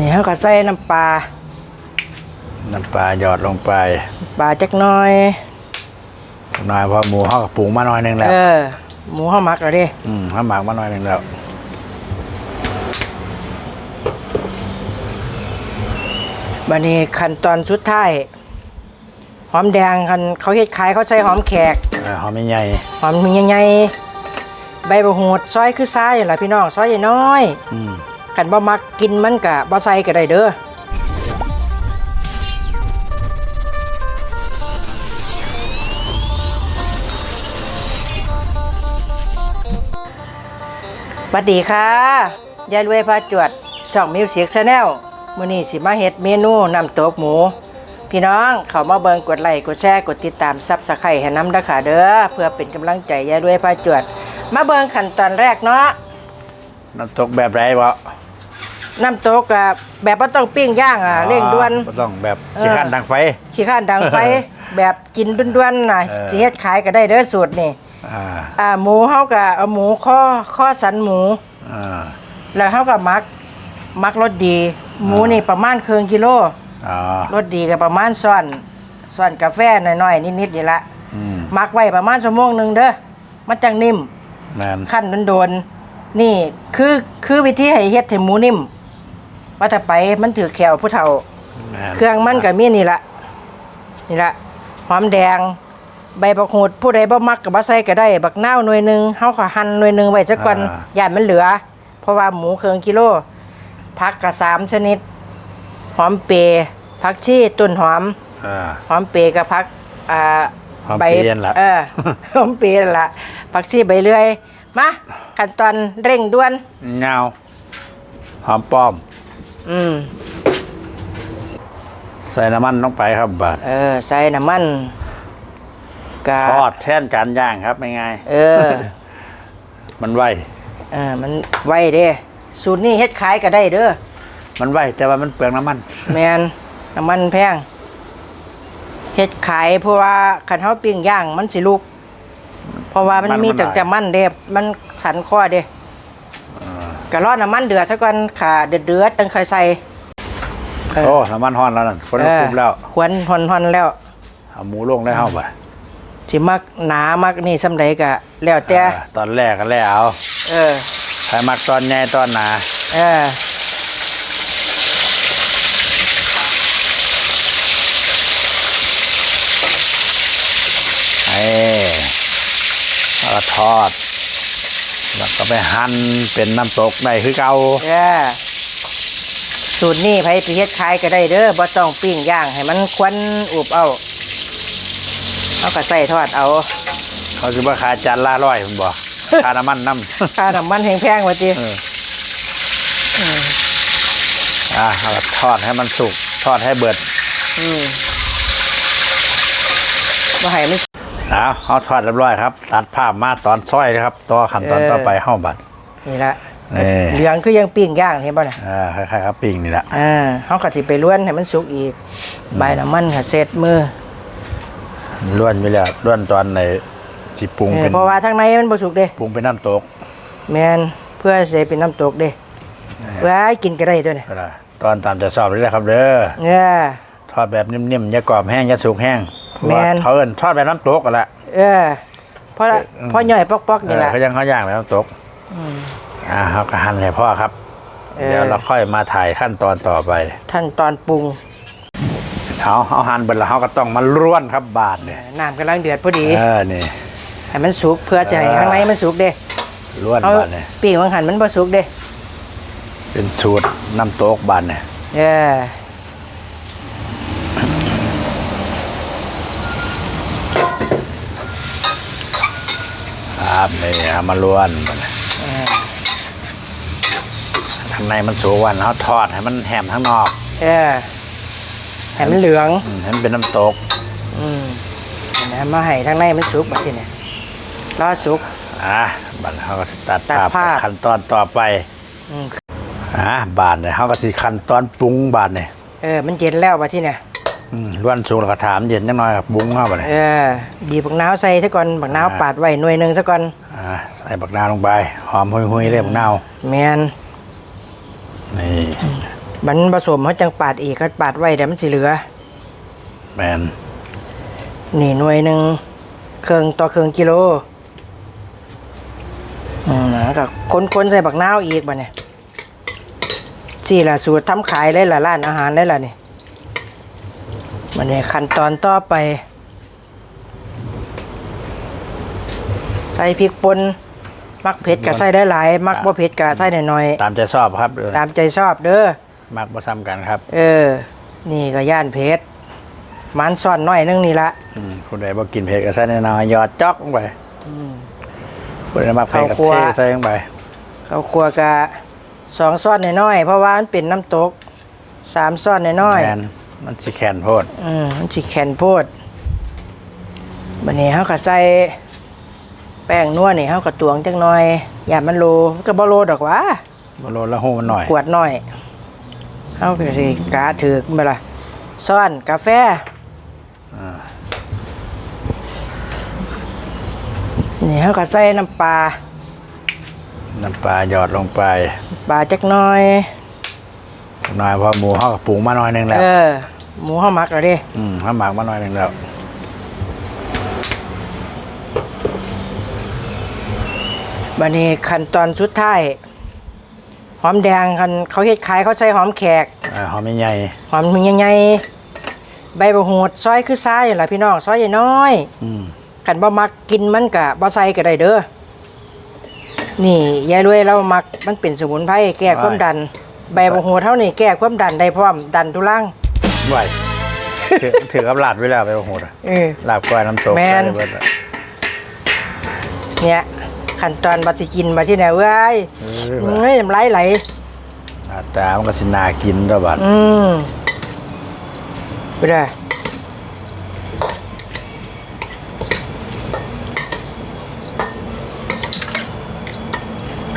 นี่เขาก็ใส่น้ำปลาน้ำปลาหยอดลงไป ปลาจักหน้อยหน่อยเพอหมูเขาก็ปรุงมาหน่อยหนึงแล้ว เออหมูเขาหมักแล้วเดิอืมเขาหมักมาหน่อยหนึงแล้ว บันนี้ขั้นตอนสุดท้ายหอมแดงคันเขาเฮ็ดขายเขาใช้หอมแขก เออหอมใหญ่หอมใหญ่ๆใบบักโหดซอยคือซ้ายล่ะพี่น้องซอยน้อย ๆอืมๆ กันบ่มักกินมันก็บ่ใส่ก็ได้เด้อสวัสดีค่ะ ยายรวยพาจวด ช่องมิวสิกชาแนลมื้อนี้สิมาเฮ็ดเมนูน้ำตกหมู พี่น้องเข้ามาเบิ่งกดไลค์กดแชร์กดติดตามซับสไครต์ให้น้ำเด้อค่ะเด้อเพื่อเป็นกำลังใจยายรวยพาจวด มาเบิ่งขั้นตอนแรกเนาะน้ำตกแบบไรวะ น้ำตกอะแบบบ่ต้องปิ้งย่างอะเร่งด่วน บ่ต้องแบบเออขี้ขันดังไฟ ขี้ข้านดังไฟ แบบกินด่วนๆน่ะเออ สิเฮ็ดขายก็ได้เด้อสูตรนี่อ่าอ่าหมูเฮาก็เอาหมูข้อข้อสันหมู อ่าแล้วเฮาก็หมักหมักรสดี หมูนี่ประมาณครึ่งกิโลอ๋อรสดีก็ประมาณซ้อนซ้อนกาแฟน้อยๆนิดๆนี่ละอืมหมักไว้ประมาณชั่วโมงหนึงเด้อมันจังนิ่ม แม่นขั้นโดนๆนี่คือคือวิธีให้เฮ็ดให้หมูนิ่ม ว่าถ้าไปมันถือแขวผู้เฒ่าแม่นเครื่องมันก็มีนี่ละนี่ละหอมแดง ใบบักหูดผู้ใดบ่มักก็บ่ใส่ก็ได้ บักนาวหน่วยหนึงเฮาก็หั่นหน่วยหนึงไว้ซะก่อนย่านมันเหลือ เพราะว่าหมูเครื่องกิโลผักก็สามชนิด หอมเปรย์ผักชีต้นหอม อ่า หอมเปรย์กับผักอ่าหอมเปรย์นั่นล่ะ เออ หอมเปรย์นั่นล่ะผักชีใบเลื่อยมาขั้นตอนเร่งด่วนเงาหอมป้อม อืมใส่น้ำมันลงไปครับบาดเออ ใส่น้ำมันกาทอดแทนจานย่างครับไม่ง่ายเออ มันไหวเออมันไวเด้สูตรนี้เฮ็ดขายก็ได้เด้อมันไหวแต่ว่ามันเปลืองน้ำมัน แมนน้ำมันแพงเฮ็ดขายเพราะว่าคันเฮาปิ้งย่างมันสิลุก เพราะว่ามันมันมีมันตั้งแต่มันเด้มันสันคอเด้ ก็รอน้ำมันเดือดซะก่อนค่ะเดือดเดือดๆจังค่อยใส่เออโอ้น้ำมันฮ้อนแล้วนั่นคนเออคุมแล้วควนฮอนๆแล้วเอาหมูลงได้เฮาบ่ะสิมักหนามักนี่ซำใดก็แล้วแต่อ่าตอนแรกก็แล้วเอาเออ ใครมักตอนใหญ่ตอนหนาเออเอ้แล้วก็ทอด แล้วก็ไปหั่นเป็นน้ำตกได้คือเก่าเออสูตรนี้ไผไปเฮ็ดขายก็ได้เด้อบ่ต้องปิ้งย่างให้มันควันอุบเอาเอาก็ใส่ทอดเอา เขาคือว่าขายจานละร้อยผมบอกค่าน้ำมันน้ำ ค่าน้ำมันแพงๆว่าติเอออ่าเอาก็ทอดให้มันสุก ทอดให้เบิด อืมบ่ให้มัน เอาเขาทอดเรียบร้อยครับ ตัดภาพมาตอนซอยนะครับ ต่อขั้นตอนเออต่อไปเข้าบัดนี่ละนี่ เหลืองคือยังปิ้งย่างเห็นบ่น่ะอ่าคล้ายๆครับปิ้งนี่แหละอ่าเฮาก็สิไปล้วนให้มันสุกอีก ใบน้ำมันก็เสร็จมือล้วนไปแล้วล้วนตอนในที่ปรุงเออเป็นเพราะว่าทางในมันบ่สุกเด้ปรุงเป็นน้ำตกแม่นเพื่อสิให้เป็นน้ำตกเด้ไว้กินก็ได้ตัวนี้ก็ได้ตอนตามจะสอบเลยนะครับเด้อเออทอดแบบนิ่มๆอย่ากรอบแห้งอย่าสุกแห้ง แม่นเพราะว่าเขาเอิ้นทอดแบบน้ำตกกันละ เออเพราะละอืม เพราะย่อยปอกๆเอนี่อล่ะเขายังเขาย่างแบบน้ำตกอ่าเขาก็หั่นให้พ่อครับ เออ เดี๋ยวเราค่อยมาถ่ายขั้นตอนต่อไปขั้นตอนปรุงเอาเอาหั่นเบิดแล้วเขาก็ต้องมาล้วนครับบาทเนี่ยน้ำกำลังเดือดพอดีเออนี่ ให้มันสุกเพื่อจะให้เออ ข้างในมันสุกเด้ล้วนเอาบาทเนี่ยปิ้งบางหันมันบ่สุกเด้เป็นสูตรน้ำตกบาทเนี่ยเออ ครับนี่เอามาล้วนบาดเนี่ยข้างในมันสุกวันเขาทอดให้มันแหมทั้งนอกเออให้มันเหลืองอืมให้มันเป็นน้ำตก อืมเห็นไหมมาให้ข้างในมันสุกบัดทีเนี่ยรอสุก อะบาทเขาก็สิตัดตัดภาพภาพ ขั้นตอนต่อไปอืมอะบาทเนี่ยเขาก็สิขั้นตอนปรุงบาทเนี่ยเออ มันเย็นแล้วบัดทีเนี่ย อืมล้วนสุกแล้วก็ถามเย็นจังน้อยครับบุ้งเข้าไปเลยเออบีบบักนาวใส่ซะก่อนบักนาวอ่าปาดไว้หน่วยหนึงซะก่อนอ่าใส่บักนาวลงไป หอมหุยๆเลยบักนาวแมนนี่มันผสมเขาจังปาดอีกก็ปาดไว้เดี๋ยวมันสิเหลือ แมนนี่หน่วยหนึ่งเครื่องต่อเครื่องกิโลอืมแล้วก็คนๆใส่บักนาวอีกบ่เนี่ยสี่ละสูตรทำขายได้ละร้านอาหารได้ละนี่ มันเนี่ยขั้นตอนต่อไป ใส่พริกป่นมักเผ็ดก็ใส่ได้หลาย มักบ่เผ็ดก็ใส่หน่อยตามใจชอบครับๆตามใจชอบเด้อมักบ่ซ้ำกันครับ เออ นี่ก็ย่านเผ็ดมันซ่อนน้อยนึงนี่ละอืมผู้ใดบ่กินเผ็ดก็ใส่น้อยๆหยอดจ๊อกลงไปผู้ใดมักเผ็ดก็ข้าวคั่วเทใส่ลงไปข้าวครัวกะสองซ่อนน้อยๆเพราะว่ามันเป็นน้ำตกสามซ่อนน้อยแมนมันสิแข็งโพดๆอืมมันสิแข็งโพดบันนี้เขาก็ใส่แป้งนัวนี่เขาก็ตวงจังหน่อยอย่ามันโลมันก็บ่โลดอกหวะบ่โลดละหูมันหน่อยกวดหน่อยเขาก็สิกาถือกมาละซ่อนกาแฟนี่เขาก็ใส่น้ำปลาน้ำปลาหยอดลงไป ปลาจักหน้อย หน่อยเพอหมูเฮาก็ปรุงมาหน่อยหนึงแล้วเออ หมูเฮามักแล้วเดิอืมเฮาหมักมาหน่อยหนึงแล้วบันนี้ขั้นตอนสุดท้ายหอมแดงคันเขาเฮ็ดขายเขาใช้หอมแขกอ่าหอมใหญ่หอมใหญ่ๆใบบักโหดซอยคือซ้ายล่ะพี่น้องซอยน้อย ๆอืมๆคันบ่มักกินมันก็บ่ใส่ก็ได้เด้อ นี่ยายรวยเรามักมันเป็นสมุนไพรแก้ความดัน ใบบักโหดเท่านี้แก้ความดันได้พร้อมดันทุลังไหวถือถือกับลาดไว้แล้วไปโอ้โหดอะเออลาบก้อยน้ำตกแม่นใส่เบิดอะเนี่ยขั้นตอนบัดสิกินมาที่ไหนเว้ยเออว่ะเฮ้ยน้ำลายไหล หน้าตามันก็สิน่ากินตัวบัดอืมไปได้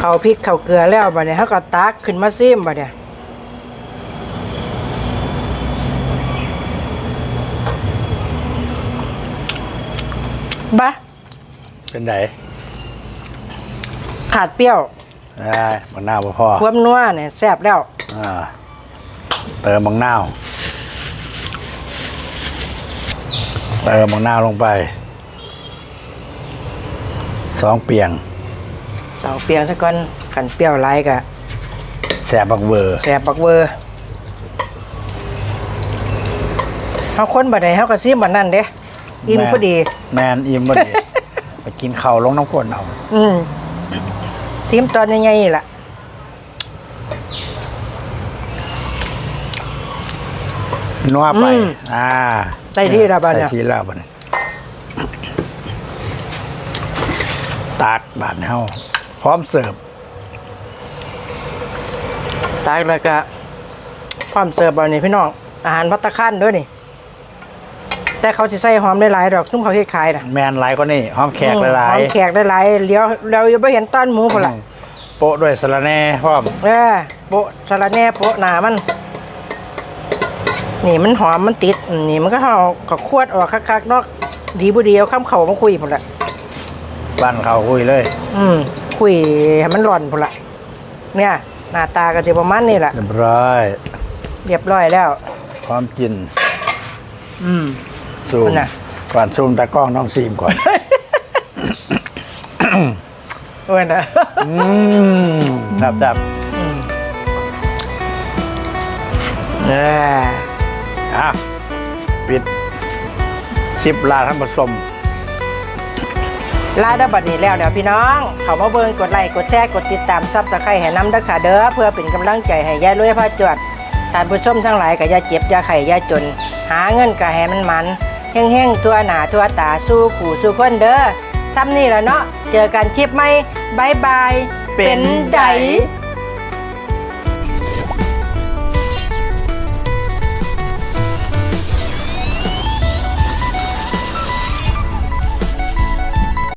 เขาพริกเขาเกลือแล้วบัดเนี่ยเขาก็ตักขึ้นมาซิมบัดเนี่ยบะเป็นไดขาดเปรี้ยวได้บางนาวบ่พอความนัวเนี่ยแซ่บแล้วอ่าเติมบางนาวเติมบางนาวลงไปสองเปียง เสาเปรี้ยวซะก่อนขันเปรี้ยวไรกะแสบบักเวอร์แซ่บบักเวอร์เขาคนบัดใดเขาก็ซิมบัดนั่นเด้อิ่มพอดี แมนอิ่มพอดีไปกินข้าวลงน้ำก้นเอา อืมซิมตอนใหญ่ๆนี่ล่ะนัวไปอืมอ่าได้ที่แล้วบัดเนี่ยได้ที่แล้วบัดเนี่ยตากบาดเฮาพ ร้อมเสิร์ฟตากแล้วก็ความเสิร์ฟเอานี่พี่น้องอาหารพัตตาคารด้วยนี่ แต่เขาจะใส่หอมได้หลายดอกซุ่มเขาเฮ็ดขายน่ะแมนหลายก็นี่หอมแขกหลายหอมแขกได้หลายเลี้ยวเรายังไม่เห็นต้นหมูพุ่นล่ะโปะด้วยสะระแหน่พร้อมเออโปะสาระแหน่โปะหนามัน นี่มันหอมมันติดอืมนี่มันก็เอาก็ขวดออกคักๆเนอกดีบุดีเอาข้ามเข่ามาคุยพุ่นละบ้านเขาคุยเลย อืม คุยให้มันร่อนพุ่นละเนี่ย หน้าตาก็จะประมาณนี้แหละเรียบร้อยเรียบร้อยแล้วพร้อมกินอืม ซูมนั่นน่ะ ก่อนซูมตากล้องต้องซีมก่อน เว้ยนะ อืมดับดับเอออะปิดคลิปลาท่านผู้ชม ลาดับบัดนี้แล้วเดี๋ยวพี่น้อง เขามาเบิ่งกดไลค์กดแชร์กดติดตามซับสไครต์ให้น้ำด้อค่ะเด้อเพื่อเป็นกำลังใจให้ยายรวยพาจวดท่านผู้ชมทั้งหลายก็อย่าเจ็บอย่าไข่อย่าจน หาเงินก็ให้มันมันเฮงๆตัวหนาตัวตาสู้ขู่สู้คนเด้อซ้ำนี่แหละเนาะเจอกันคลิปไหมบายบายเป็นได